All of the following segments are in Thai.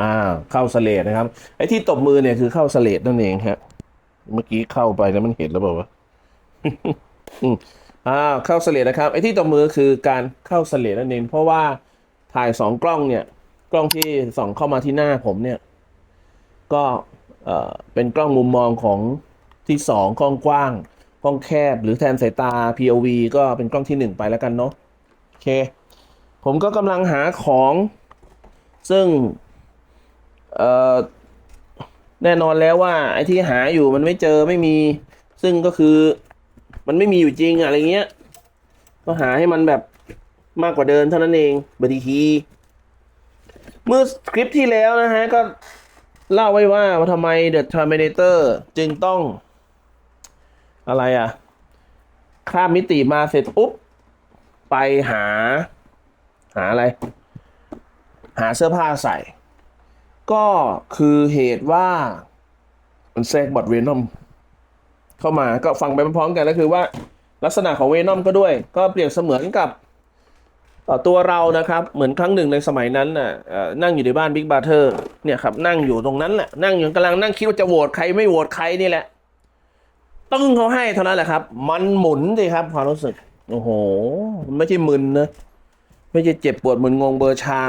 อ่าเข้าสเลดนะครับ ไอ้ที่ตบมือเนี่ยคือเข้าสเลดนั่นเองครับเมื่อกี้เข้าไปแล้วมันเห็นแล้วเปล่าวะอืมอ่าเข้าสเลดนะครับไอ้ที่ตบมือคือการเข้าสเลดนั่นเองเพราะว่าถ่ายสองกล้องเนี่ย กล้องที่ส่องเข้ามาที่หน้าผมเนี่ย ก็เอ่อเป็นกล้องมุมมองของที่สองกล้องกว้างกล้องแคบหรือแทนสายตา POV ก็เป็นกล้องที่หนึ่งไปแล้วกันเนาะโอเค ผมก็กำลังหาของ ซึ่ง เอ่อแน่นอนแล้วว่า ไอ้ที่หาอยู่มันไม่เจอไม่มี ซึ่งก็คือ มันไม่มีอยู่จริงอะไรเงี้ย ก็หาให้มันแบบมากกว่าเดิมเท่านั้นเองบางทีเมื่อคลิปที่แล้วนะฮะ ก็เล่าไว้ว่าทำไม The Terminator จึงต้อง อะไรอะข้ามมิติมาเสร็จปุ๊บ ไปหา หาอะไร หาเสื้อผ้าใส่ ก็คือเหตุว่า มันแทรกบอดเวนอมเข้ามาก็ฟังไปพร้อมกันก็คือว่าลักษณะของเวนอมก็ด้วย ก็เปรียบเสมือนกับตัวเรานะครับเหมือนครั้งหนึ่งในสมัยนั้นน่ะนั่งอยู่ในบ้านบิ๊กบาร์เทอร์เนี่ยครับนั่งอยู่ตรงนั้นแหละนั่งอยู่กำลังนั่งคิดว่าจะโหวตใครไม่โหวตใครนี่แหละตึ้งเขาให้เท่านั้นแหละครับ มันหมุนสิครับความรู้สึก โอ้โห มันไม่ใช่มึนนะ ไม่ใช่เจ็บปวดมึนงงเบอร์ชา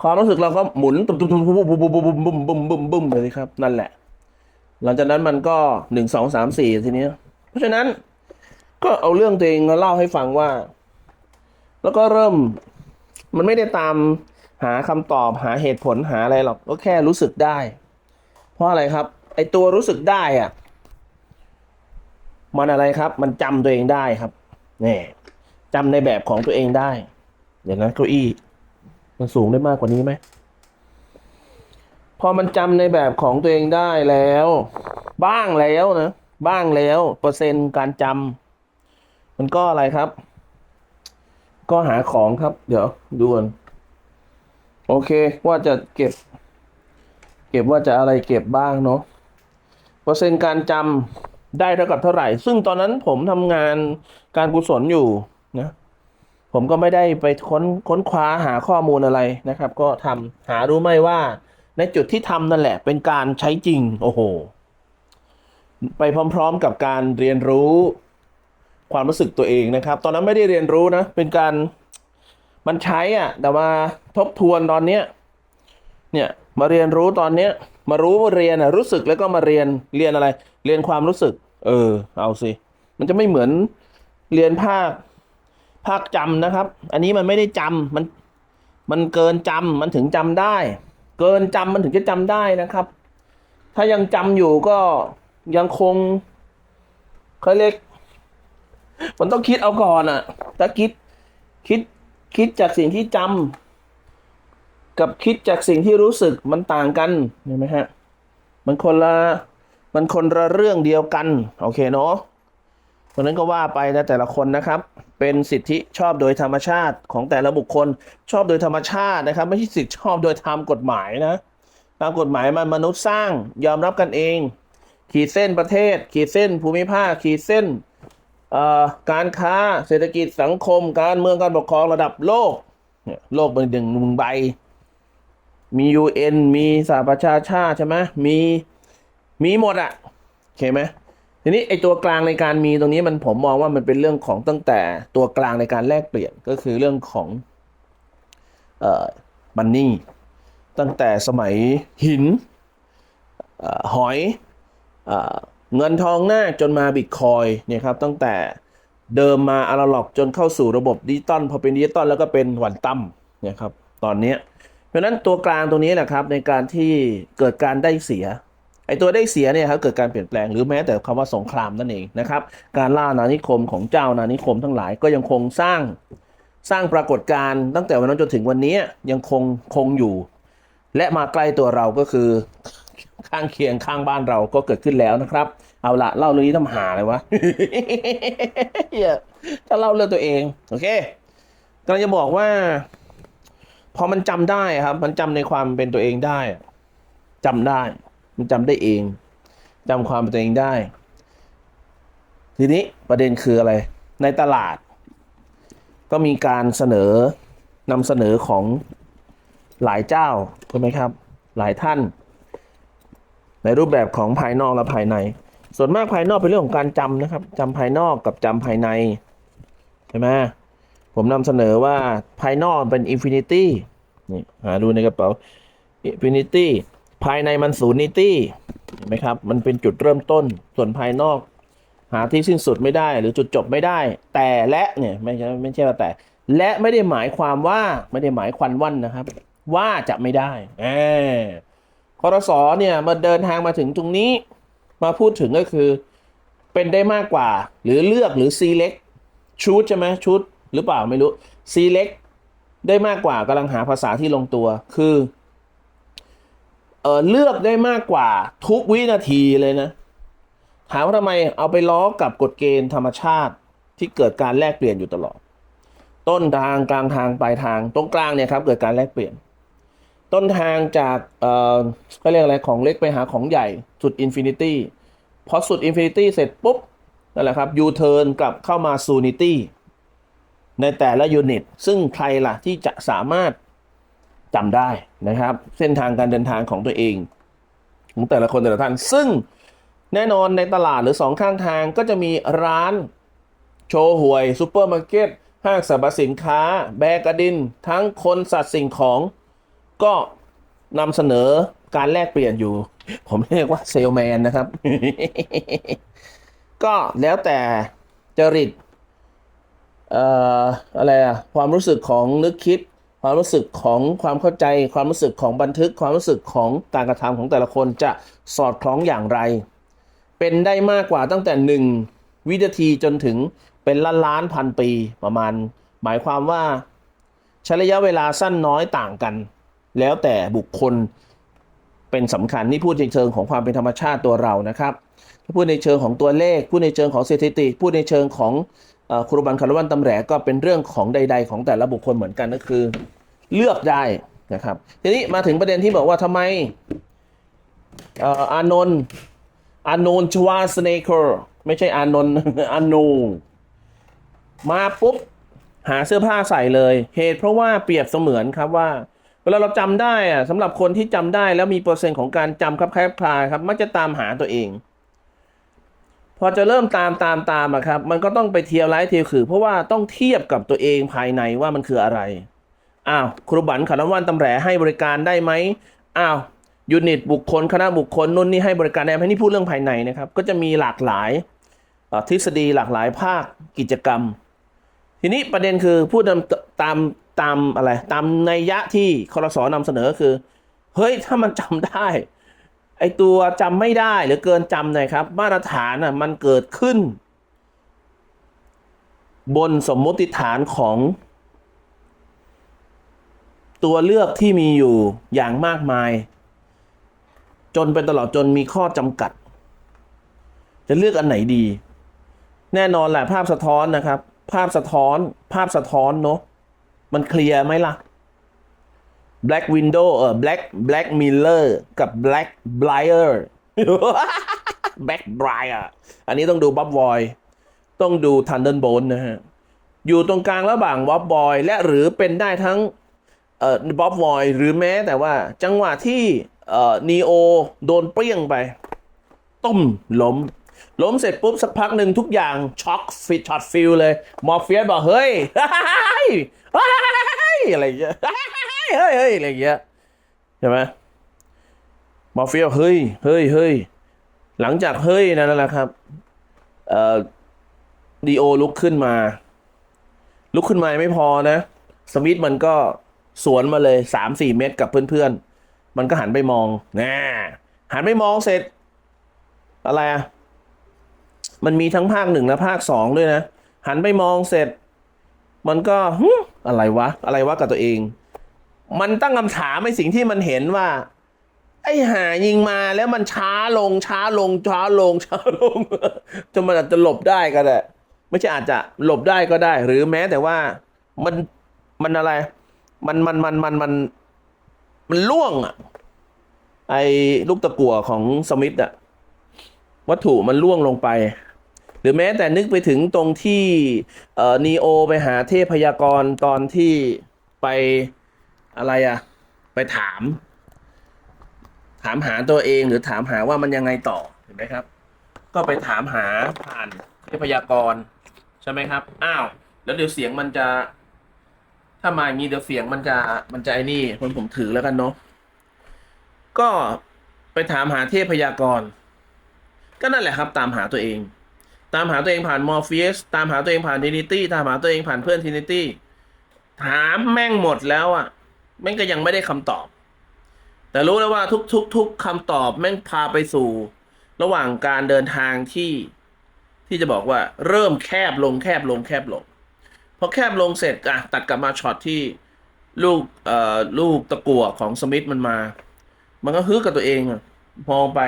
ความรู้สึกเราก็หมุนตุ้มตุ้มตุ้มบุ้มบุ้มบุ้มบุ้มบุ้มบุ้มบุ้มบุ้มเลยสิครับ นั่นแหละ หลังจากนั้นมันก็หนึ่งสองสามสี่ทีนี้ เพราะฉะนั้นก็เอาเรื่องตัวเองมาเล่าให้ฟังว่า แล้วก็เริ่มมันไม่ได้ตามหาคำตอบหาเหตุผลหาอะไรหรอกก็แค่รู้สึกได้ เพราะอะไรครับ ไอตัวรู้สึกได้อะ มันอะไรครับ มันจำตัวเองได้ครับนี่จำในแบบของตัวเองได้ เดี๋ยวนะเก้าอี้ มันสูงได้มากกว่านี้ไหม พอมันจำในแบบของตัวเองได้แล้ว บ้างแล้วนะ บ้างแล้ว เปอร์เซ็นต์การจำมันก็อะไรครับ ก็หาของครับ เดี๋ยวดูก่อนโอเค ว่าจะเก็บ เก็บว่าจะอะไรเก็บบ้างเนาะเปอร์เซ็นต์การจำได้เท่ากับเท่าไหร่ ซึ่งตอนนั้นผมทำงานการกุศลอยู่นะ ผมก็ไม่ได้ไปค้นค้นคว้าหาข้อมูลอะไรนะครับ ก็ทำหารู้ไหมว่า ในจุดที่ทำนั่นแหละ เป็นการใช้จริง โอ้โห ไปพร้อมๆกับการเรียนรู้ความรู้สึกตัวเองนะครับ ตอนนั้นไม่ได้เรียนรู้นะ เป็นการมันใช้อะ แต่มาทบทวนตอนเนี้ยเนี่ยมาเรียนรู้ตอนเนี้ย มารู้ว่าเรียนอะรู้สึกแล้วก็มาเรียนเรียนอะไร เรียนความรู้สึก เออ เอาสิ มันจะไม่เหมือนเรียนภาค ภาคจำนะครับ อันนี้มันไม่ได้จำมันมันเกินจำมันถึงจำได้ เกินจำมันถึงจะจำได้นะครับ ถ้ายังจำอยู่ก็ยังคงเขาเรียกมันต้องคิดเอาก่อนอะถ้าคิดคิดคิดจากสิ่งที่จำกับคิดจากสิ่งที่รู้สึกมันต่างกันเห็นไหมฮะมันคนละมันคนละเรื่องเดียวกัน โอเคเนาะเพราะนั้นก็ว่าไปนะแต่ละคนนะครับ เป็นสิทธิชอบโดยธรรมชาติของแต่ละบุคคลชอบโดยธรรมชาตินะครับ ไม่ใช่สิทธิชอบโดยตามกฎหมายนะตามกฎหมายมันมนุษย์สร้างยอมรับกันเอง ขีดเส้นประเทศ ขีดเส้น ภูมิภาค ขีดเส้นการค้าเศรษฐกิจสังคม การเมืองการปกครองระดับโลก โลกเป็นหนึ่งหนึ่งใบ มี UN มีสหประชาชาติใช่ไหมมีมีหมดอะโอเคไหม ทีนี้ไอตัวกลางในการมีตรงนี้มันผมมองว่ามันเป็นเรื่องของตั้งแต่ตัวกลางในการแลกเปลี่ยนก็คือเรื่องของเอ่อบันนี่ตั้งแต่สมัยหินเอ่อหอยเอ่อเงินทองหน้าจนมาบิตคอยเนี่ยครับตั้งแต่เดิมมาอนาล็อกจนเข้าสู่ระบบดิจิตอลพอเป็นดิจิตอลแล้วก็เป็นหวันตั้มเนี่ยครับตอนนี้เพราะฉะนั้นตัวกลางตรงนี้แหละครับในการที่เกิดการได้เสีย ไอตัวได้เสียเนี่ยครับเกิดการเปลี่ยนแปลงหรือแม้แต่คำว่าสงครามนั่นเองนะครับการล่านานิคมของเจ้านานิคมทั้งหลายก็ยังคงสร้างสร้างปรากฏการณ์ตั้งแต่วันนั้นจนถึงวันนี้ยังคงคงอยู่ และมาใกล้ตัวเราก็คือข้างเคียงข้างบ้านเราก็เกิดขึ้นแล้วนะครับ เอาละเล่าเรื่องนี้ทำหาเลยวะถ้าเล่าเรื่องตัวเองโอเคกำลังจะบอกว่า พอมันจำได้ครับ มันจำในความเป็นตัวเองได้จำได้ มันจำได้เองจำความเป็นตัวเองได้ ทีนี้ประเด็นคืออะไร ในตลาด ก็มีการเสนอนำเสนอของหลายเจ้าถูกไหมครับ หลายท่าน ในรูปแบบของภายนอกและภายใน ส่วนมากภายนอกเป็นเรื่องของการจำนะครับจำภายนอกกับจำภายในใช่ไหมผมนำเสนอว่าภายนอกเป็นอินฟินิตี้นี่หาดูในกระเป๋าอินฟินิตี้ ภายในมันศูนย์นิตี้เห็นไหมครับ มันเป็นจุดเริ่มต้น ส่วนภายนอก หาที่สิ้นสุดไม่ได้ หรือจุดจบไม่ได้ แต่และเนี่ยไม่ใช่ไม่ใช่ว่าแต่ และไม่ได้หมายความว่าไม่ได้หมายควันวันนะครับ ว่าจะไม่ได้เออคอรสอเนี่ยมาเดินทางมาถึงตรงนี้ มาพูดถึงก็คือ เป็นได้มากกว่า หรือเลือกหรือ select ชุดใช่ไหมชุดหรือเปล่าไม่รู้ select ได้มากกว่ากำลังหาภาษาที่ลงตัว คือ อเลือกได้มากกว่าทุกวินาทีเลยนะ ถามว่าทำไมเอาไปล้อกับกฎเกณฑ์ธรรมชาติที่เกิดการแลกเปลี่ยนอยู่ตลอด ต้นทางกลางทางปลายทางตรงกลางเนี่ยครับเกิดการแลกเปลี่ยน ต้นทางจากเอ่อก็เรียกอะไรของเล็กไปหาของใหญ่สุดอินฟินิตี้พอสุดอินฟินิตี้เสร็จปุ๊บนั่นแหละครับยูเทิร์นกลับเข้ามาซูนิตี้ในแต่ละยูนิตซึ่งใครล่ะที่จะสามารถ จำได้นะครับ เส้นทางการเดินทางของตัวเองของแต่ละคนแต่ละท่าน ซึ่งแน่นอนในตลาดหรือสองข้างทางก็จะมีร้านโชว์หวยซูเปอร์มาร์เก็ตห้างสรรพสินค้า แบกกระดิน ทั้งคนสัตว์สิ่งของก็นำเสนอการแลกเปลี่ยนอยู่ ผมเรียกว่าเซลแมนนะครับ ก็แล้วแต่จริต เอ่อ อะไรอะความรู้สึกของนึกคิด ความรู้สึกของความเข้าใจ ความรู้สึกของบันทึก ความรู้สึกของการกระทำของแต่ละคนจะสอดคล้องอย่างไร เป็นได้มากกว่าตั้งแต่หนึ่งวินาทีจนถึงเป็นล้านล้านพันปีประมาณ หมายความว่าใช้ระยะเวลาสั้นน้อยต่างกัน แล้วแต่บุคคลเป็นสำคัญนี่พูดในเชิงของความเป็นธรรมชาติตัวเรานะครับพูดในเชิงของตัวเลข พูดในเชิงของสถิติ พูดในเชิงของ ครูบันคารวันตำแหลก็เป็นเรื่องของใด ๆ ของแต่ละบุคคลเหมือนกันก็คือ เลือกได้นะครับ ทีนี้มาถึงประเด็นที่บอกว่าทำไมอานนท์อานนท์ชวาสเนเกอร์ไม่ใช่อานนท์อานนท์มาปุ๊บหาเสื้อผ้าใส่เลย เหตุเพราะว่าเปรียบเสมือนครับว่า เวลาเราจำได้อะสำหรับคนที่จำได้แล้วมีเปอร์เซ็นต์ของการจำครับคล้ายคลายครับ มักจะตามหาตัวเอง พอจะเริ่มตามตามตามอะครับ มันก็ต้องไปเทียบไลท์เทียบคือ เพราะว่าต้องเทียบกับตัวเองภายในว่ามันคืออะไร อ้าว ครูบันขนวันตำแหลให้บริการได้ไหมอ้าว ยูนิตบุคคลคณะบุคคลนู่นนี่ให้บริการได้ไหมนี่พูดเรื่องภายในนะครับ ก็จะมีหลากหลายทฤษฎีหลากหลายภาคกิจกรรม ทีนี้ประเด็นคือพูดตามตามตามอะไร ตามนัยยะที่คอรสอนำเสนอคือ เฮ้ยถ้ามันจำได้ ไอตัวจำไม่ได้หรือเกินจำหน่อยครับ มาตรฐานอะมันเกิดขึ้น บนสมมติฐานของ ตัวเลือกที่มีอยู่อย่างมากมาย จนเป็นตลอดจนมีข้อจำกัด จะเลือกอันไหนดี แน่นอนแหละภาพสะท้อนนะครับ ภาพสะท้อน ภาพสะท้อนเนอะมันเคลียร์ไหมล่ะ Black Window เออ Black Black Miller กับ Black Briar Black Briar อันนี้ต้องดูบ๊อบวอยต้องดู Thunderbolt นะฮะ อยู่ตรงกลางระหว่างบ๊อบบอยและหรือเป็นได้ทั้งเอ่อบ๊อบวอยหรือแม้แต่ว่าจังหวะที่เอ่อนีโอโดนเปรี้ยงไปตุ้มล้ม ล้มเสร็จปุ๊บสักพักหนึ่งทุกอย่างช็อกฟิตช็อตฟิลเลย มอร์เฟียสบอกเฮ้ยเฮ้ยเฮ้ย อะไรอย่างเงี้ยเฮ้ยเฮ้ยอะไรอย่างเงี้ยใช่ไหมมอร์เฟียสเฮ้ยเฮ้ยเฮ้ยหลังจากเฮ้ยนั่นแหละครับเอ่อดีโอลุกขึ้นมา ลุกขึ้นมาไม่พอนะ สมิธมันก็สวนมาเลยสามสี่เมตรกับเพื่อนๆ มันก็หันไปมองนะหันไปมองเสร็จ อะไรอะ มันมีทั้งภาคหนึ่งและภาคสองด้วยนะ หันไปมองเสร็จ มันก็หึ อะไรวะ อะไรวะกับตัวเอง มันตั้งคำถามในสิ่งที่มันเห็นว่า ไอ้หายิงมาแล้วมันช้าลงช้าลงช้าลงช้าลงจนมันอาจจะหลบได้ก็ได้ไม่ใช่อาจจะหลบได้ก็ได้ หรือแม้แต่ว่ามันมันอะไร มันมันมันมันมันมันล่วงอะไอ้ลูกตะกั่วของสมิธอะวัตถุมันล่วงลงไป หรือแม้แต่นึกไปถึงตรงที่เอ่อนีโอไปหาเทพพยากรตอนที่ไปอะไรอะไปไปถาม ถามหาตัวเองหรือถามหาว่ามันยังไงต่อเห็นไหมครับ ก็ไปถามหาผ่านเทพยากรใช่ไหมครับอ้าวแล้วเดี๋ยวเสียงมันจะ ถ้ามาอย่างนี้เดี๋ยวเสียงมันจะมันจะไอ้นี่คนผมถือแล้วกันเนาะก็ไปถามหาเทพยากร ก็นั่นแหละครับ ตามหาตัวเอง ตามหาตัวเองผ่านมอร์ฟีสตามหาตัวเองผ่านทินิตี้ตามหาตัวเองผ่านเพื่อนทินิตี้ถามแม่งหมดแล้วอะ แม่งก็ยังไม่ได้คำตอบ แต่รู้แล้วว่าทุกทุกทุกคำตอบแม่งพาไปสู่ ระหว่างการเดินทางที่ที่จะบอกว่าเริ่มแคบลงแคบลงแคบลงพอแคบลงเสร็จอะตัดกลับมาช็อตที่ลูกเอ่อลูกตะกั่วของสมิธมันมา มันก็ฮึกกับตัวเองมองไป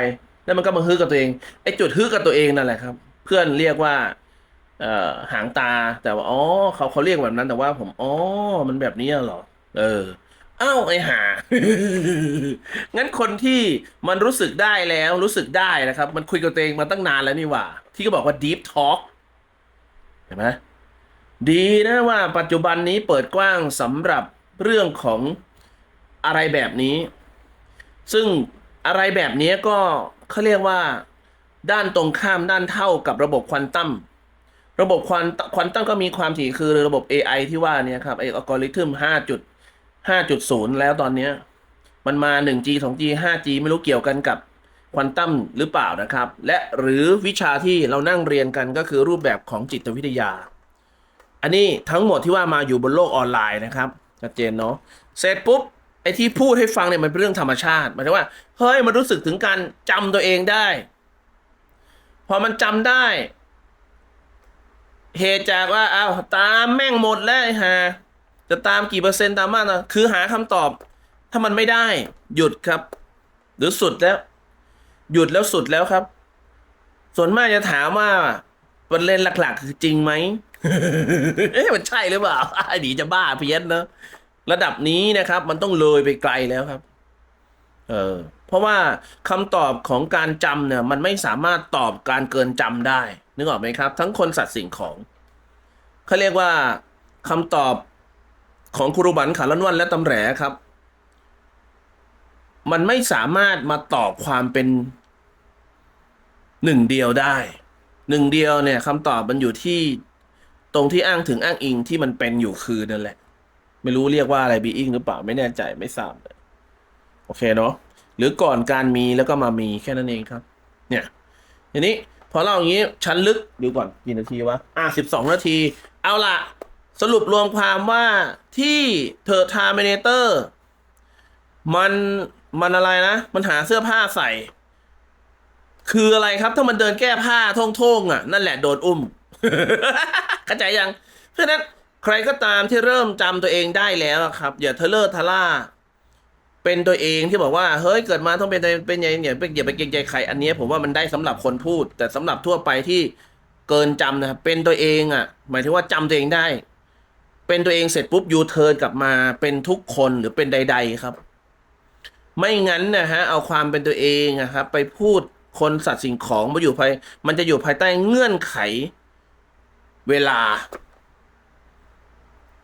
แล้วมันก็มาฮึกกับตัวเองไอ้จุดฮึกกับตัวเองนั่นแหละครับ พื่อนเรียกว่า เอ่อหางตาแต่ว่าอ๋อเขาเขาเรียกแบบนั้นแต่ว่า ผมอ๋อมันแบบนี้เหรอ เอออ้าวไอ้หางั้นคนที่มันรู้สึกได้แล้วรู้สึกได้นะครับ มันคุยกับตัวเองมาตั้งนานแล้วนี่หว่า ที่ก็บอกว่า deep talk เห็นไหมดีนะว่าปัจจุบันนี้เปิดกว้างสำหรับเรื่องของอะไรแบบนี้ ซึ่งอะไรแบบนี้ก็เขาเรียกว่า ด้านตรงข้ามด้านเท่ากับระบบควอนตัมระบบควอนควอนตัมก็มีความถี่คือระบบ AI ที่ว่าเนี่ยครับไออัลกอริทึม5.5.0 แล้วตอนเนี้ยมันมา 1G 2G 5G ไม่รู้เกี่ยวกันกับควอนตัมหรือเปล่านะครับ และหรือวิชาที่เรานั่งเรียนกันก็คือรูปแบบของจิตวิทยา อันนี้ทั้งหมดที่ว่ามาอยู่บนโลกออนไลน์นะครับชัดเจนเนาะเสร็จปุ๊บไอ้ที่พูดให้ฟังเนี่ยมันเป็นเรื่องธรรมชาติหมายถึงว่าเฮ้ยมันรู้สึกถึงการจำตัวเองได้ พอมันจำได้ เหตุจากว่าเอาตามแม่งหมดแล้วไอ้ห่าจะตามกี่เปอร์เซ็นต์ตามมากนะคือหาคำตอบ ถ้ามันไม่ได้หยุดครับ หรือสุดแล้ว หยุดแล้วสุดแล้วครับ ส่วนมากจะถามว่าประเด็นหลัก ๆ คือจริงไหมเอ๊ะมันใช่หรือเปล่าไอ้ดีจะบ้าเพี้ยนเนอะระดับนี้นะครับ มันต้องเลยไปไกลแล้วครับ เออเพราะว่าคำตอบของการจำเนี่ยมันไม่สามารถตอบการเกินจำได้ นึกออกไหมครับ ทั้งคนสัตว์สิ่งของเขาเรียกว่าคำตอบของครูบันขาลันวันและตำแหรครับ มันไม่สามารถมาตอบความเป็นหนึ่งเดียวได้หนึ่งเดียวเนี่ยคำตอบมันอยู่ที่ตรงที่อ้างถึงอ้างอิงที่มันเป็นอยู่คือนั่นแหละ ไม่รู้เรียกว่าอะไรบีอิงหรือเปล่าไม่แน่ใจไม่ทราบ โอเคเนาะหรือก่อนการมีแล้วก็มามีแค่นั้นเองครับ เนี่ยทีนี้พอเล่าอย่างนี้ชั้นลึกดูก่อนกี่นาทีวะอะสิบสองนาที เอาละสรุปรวมความว่าที่เธอทาร์มินเตอร์มันมันอะไรนะ มันหาเสื้อผ้าใส่ คืออะไรครับถ้ามันเดินแก้ผ้าท่องๆอะ นั่นแหละโดนอุ้มเข้าใจยัง เพราะนั้นใครก็ตามที่เริ่มจำตัวเองได้แล้วครับ อย่าเทเลอร์ทะล่า เป็นตัวเองที่บอกว่าเฮ้ยเกิดมาต้องเป็นเป็นอย่างเนี่ยเป็นอย่าไปเกรงใจใครอันนี้ผมว่ามันได้สำหรับคนพูด แต่สำหรับทั่วไปที่เกินจำนะครับเป็นตัวเองอะ หมายถึงว่าจำตัวเองได้ เป็นตัวเองเสร็จปุ๊บยูเทิร์นกลับมาเป็นทุกคนหรือเป็นใด ๆครับ ไม่งั้นนะฮะเอาความเป็นตัวเองอะครับไปพูดคนสัตว์สิ่งของมาอยู่ภายมันจะอยู่ภายใต้เงื่อนไข เวลา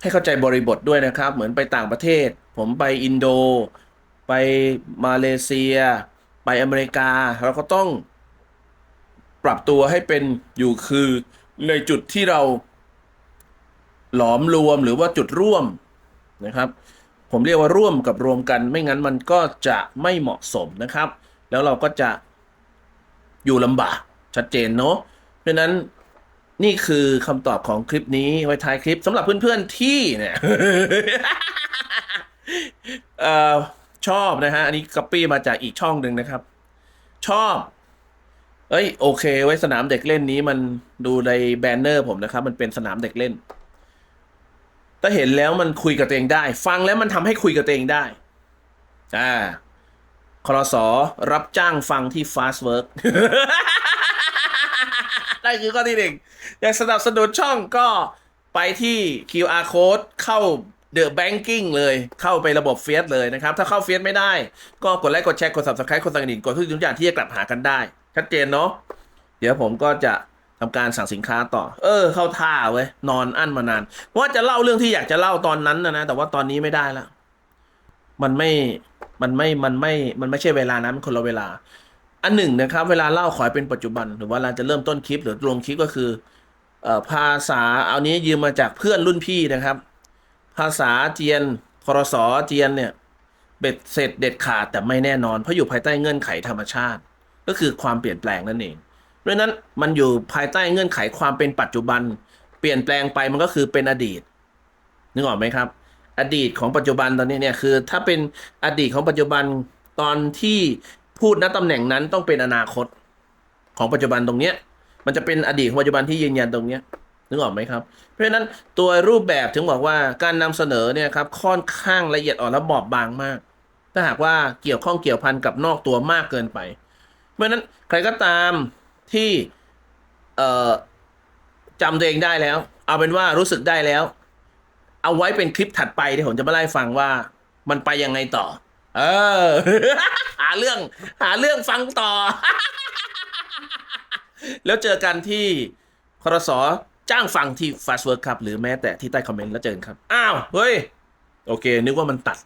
ให้เข้าใจบริบทด้วยนะครับ เหมือนไปต่างประเทศ ผมไปอินโด ไปมาเลเซีย ไปอเมริกา เราก็ต้องปรับตัวให้เป็นอยู่คือในจุดที่เราหลอมรวมหรือว่าจุดร่วมนะครับ ผมเรียกว่าร่วมกับรวมกัน ไม่งั้นมันก็จะไม่เหมาะสมนะครับ แล้วเราก็จะอยู่ลำบากชัดเจนเนาะเพราะนั้นนี่คือคำตอบของคลิปนี้ไว้ท้ายคลิปสำหรับเพื่อนๆที่เนี่ยเออ ชอบนะฮะ อันนี้ก๊อปปี้มาจากอีกช่องหนึ่งนะครับ ชอบ เอ้ย โอเค ไว้สนามเด็กเล่นนี้มันดูในแบนเนอร์ผมนะครับ มันเป็นสนามเด็กเล่น ถ้าเห็นแล้วมันคุยกับตัวเองได้ ฟังแล้วมันทำให้คุยกับตัวเองได้ อ่าครสรับจ้างฟังที่ Fast Work นั่นคือข้อที่หนึ่งอยากสนับสนุนช่องก็ไปที่ QR code เข้า The Banking เลยเข้าไประบบเฟียสเลยนะครับ ถ้าเข้าเฟียสไม่ได้ ก็กดไลค์กดแชร์กด Subscribe กดสั่งกระดิ่งกดทุกอย่างที่จะกลับหากันได้ ชัดเจนเนาะเดี๋ยวผมก็จะทำการสั่งสินค้าต่อ เออ เข้าท่าเว้ย นอนอั้นมานาน ว่าจะเล่าเรื่องที่อยากจะเล่าตอนนั้นนะนะ แต่ว่าตอนนี้ไม่ได้ละ มันไม่ มันไม่ มันไม่ มันไม่ใช่เวลานั้นมันคนละเวลา อันหนึ่งนะครับ เวลาเล่าขอให้เป็นปัจจุบัน หรือว่าเราจะเริ่มต้นคลิปหรือลงคลิปก็คือ เอ่อ ภาษา เอานี้ยืมมาจากเพื่อนรุ่นพี่นะครับ ภาษาเจียนพรสเจียนเนี่ยเบ็ดเสร็จเด็ดขาดแต่ไม่แน่นอน เพราะอยู่ภายใต้เงื่อนไขธรรมชาติ ก็คือความเปลี่ยนแปลงนั่นเองเพราะฉะนั้นมันอยู่ภายใต้เงื่อนไขความเป็นปัจจุบัน เปลี่ยนแปลงไปมันก็คือเป็นอดีตนึกออกไหมครับ อดีตของปัจจุบันตอนนี้เนี่ยคือ ถ้าเป็นอดีตของปัจจุบันตอนที่พูดณตำแหน่งนั้นต้องเป็นอนาคต ของปัจจุบันตรงเนี้ยมันจะเป็นอดีตของปัจจุบันที่ยืนยันตรงเนี้ย นึกออกไหมครับ เพราะฉะนั้นตัวรูปแบบถึงบอกว่าการนำเสนอเนี่ยครับค่อนข้างละเอียดอ่อนและบอบบางมาก ถ้าหากว่าเกี่ยวข้องเกี่ยวพันกับนอกตัวมากเกินไป เพราะฉะนั้นใครก็ตามที่เจำตัวเองได้แล้ว เอาเป็นว่ารู้สึกได้แล้ว เอาไว้เป็นคลิปถัดไปที่ผมจะมาไล่าฟังว่ามันไปยังไงต่อ เออ หาเรื่อง หาเรื่องฟังต่อ แล้วเจอกันที่ครส จ้างฟังที่ Fast Work ครับ หรือแม้แต่ที่ใต้คอมเมนต์แล้วเจอกันครับ อ้าว เฮ้ย โอเค นึกว่ามันตัด